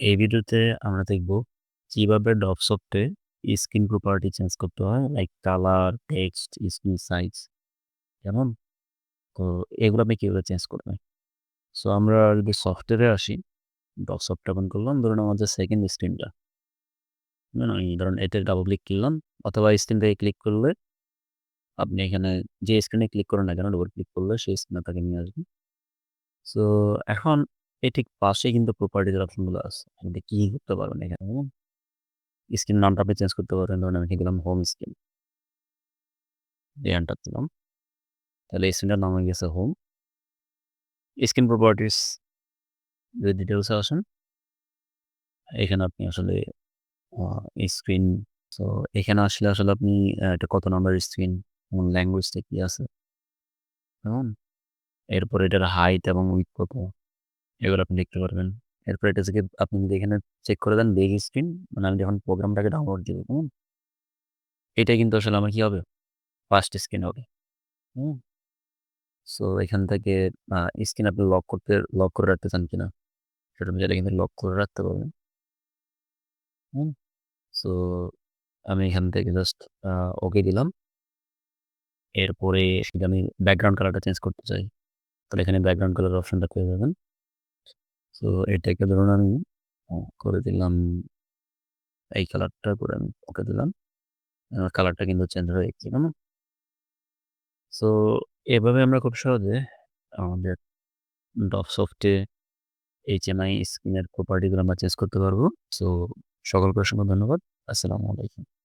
এই ভিডিওতে আমরা দেখব কীভাবে ডপসফটে স্ক্রিন প্রপার্টি চেঞ্জ করতে হয় like colour, text, screen size কেমন? তো এগুলো আপনি কীভাবে চেঞ্জ করবেন? সো আমরা যদি সফটওয়্যারে আসি, ডপসফট ওপেন করলাম ধরুন আমাদের সেকেন্ড স্ক্রিনটা। ধরুন এতে ডাবল ক্লিক করলাম অথবা স্ক্রিনটাকে ক্লিক করলে আপনি এখানে যে স্ক্রিনে ক্লিক করেন না কেন ডবল ক্লিক করলে সেই স্ক্রিনে তাকে নিয়ে আসবেন সো এখন এই ঠিক পাশে কিন্তু প্রপার্টিজের অপশনগুলো আছে। আপনি কি করতে পারবেন এখানে? স্ক্রিন নামটা আপনি চেঞ্জ করতে পারবেন ধরুন আমি লিখে দিলাম হোম স্ক্রিন। এন্টার দিলাম। তাহলে স্ক্রিনটার নাম হয়ে গেছে হোম। স্ক্রিন প্রপার্টিস যদি ডিটেইলসে আসেন এখানে আপনি আসলে স্ক্রিন সো এখানে আসলে আসলে আপনি এটা কত নাম্বার স্ক্রিন, কোন ল্যাঙ্গুয়েজটা কি আছে। কেমন? এরপর এটার হাইট এবং উইথ কত এগুলো আপনি দেখতে পারবেন। এরপর এটা থেকে আপনি যদি এখানে চেক করে দেন বেগ স্ক্রিন মানে আমি যখন প্রোগ্রামটাকে ডাউনলোড দিব, হুম? এটা কিন্তু আসলে আমার কি হবে? ফার্স্ট স্ক্রিন হবে। হুম? সো এখান থেকে স্ক্রিন আপনি লক করতে লক করে রাখতে চান কিনা? সেটা চাইলে কিন্তু লক করে রাখতে পারবেন। হুম? সো আমি এখান থেকে জাস্ট ওকে দিলাম। এরপরে যদি আমি ব্যাকগ্রাউন্ড কালারটা চেঞ্জ করতে চাই, তাহলে এখানে ব্যাকগ্রাউন্ড কালার অপশনটা পেয়ে যাবেন। সো এটাকে ধরুন আমি করে দিলাম এই কালারটা করে আমি ওকে দিলাম। কালারটা কিন্তু চেঞ্জ হয়ে গেছে, কেমন? সো এভাবে আমরা খুব সহজে আমাদের ডপসফটে এইচএমআই স্ক্রিনের প্রপার্টিগুলো আমরা চেঞ্জ করতে পারব। সো সকলকে অসংখ্য ধন্যবাদ। আসসালামু আলাইকুম।